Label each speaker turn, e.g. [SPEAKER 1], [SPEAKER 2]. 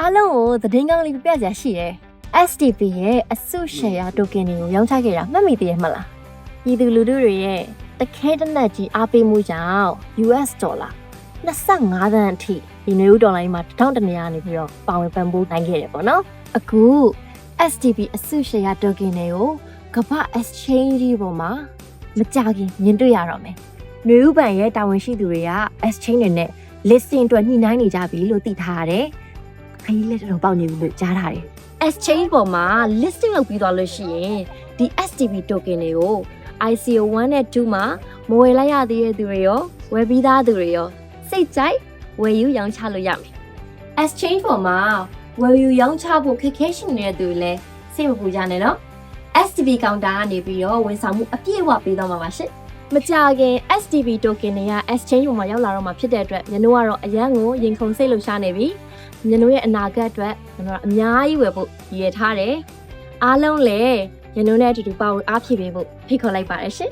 [SPEAKER 1] အားလုံးကိုသတင်းကောင်းလေးပြပြစရာရှိတယ် STP ရဲ့အစုရှယ်ယာတိုကင်တွေကိုရောင်းချခဲ့တာမှတ်မိသေးရဲ့မလားပြည်သူလူထုတွေရဲ့တခဲတနက်ကြီးအားပေးမှုကြောင့် US ဒေါ်လာ25သန်းအထိဒီနယူးဒေါ်လာကြီးမှာတောင်းတနေရနေပြီးတော့ပါဝင်ပံ့ပိုးနိုင်ခဲ့တယ်ပေါ့နော်အခု STP အစုရှယ်ယာတိုကင်တွေကိုကမ္ဘာ exchange ကြီးပေါ်မှာမကြခင်မြင်တွေ့ရတော့မယ်နယူးဘဏ်ရဲ့တာဝန်ရှိသူတွေက exchange တွေနဲ့ listing အတွက်ညှိနှိုင်းနေကြပြီလို့သိထားရတယ်ခရီးလက်တော်ပေါက်နေပြီလို့ကြားထားတယ် exchange ပေါ်မှာ listing လုပ်ပြီးသွားလို့ရှိရင်ဒီ STP token တွေကို ICO 1နဲ့2မှာမဝယ်လိုက်ရသေးတဲ့သူတွေရောဝယ်ပြီးသားသူတွေရောစိတ်ကြိုက်ဝယ်ယူရောင်းချလို့ရမယ် exchange ပေါ်မှာဝယ်ယူရောင်းချဖို့ခက်ခဲရှိနေတဲ့သူတွေလည်းစိတ်မပူကြနဲ့နော် STP counter ကနေပြီးတော့ဝန်ဆောင်မှုအပြည့်အဝပေးတော့မှာပါရှင့် မကြခင် STP token တွေက exchange ပေါ်မှာရောက်လာတော့မှာဖြစ်တဲ့အတွက်ညနိုကတော့အရန်ကိုရင်ခုန်စိတ်လှုပ်ရှားနေပြီညနိုရဲ့အနာဂတ်အတွက်ညနိုကအများကြီးဝယ်ဖို့ရည်ရထားတယ်အားလုံးလည်းညနိုနဲ့အတူတူပါဝင်အားဖြည့်ပေးဖို့ဖိတ်ခေါ်လိုက်ပါတယ်ရှင်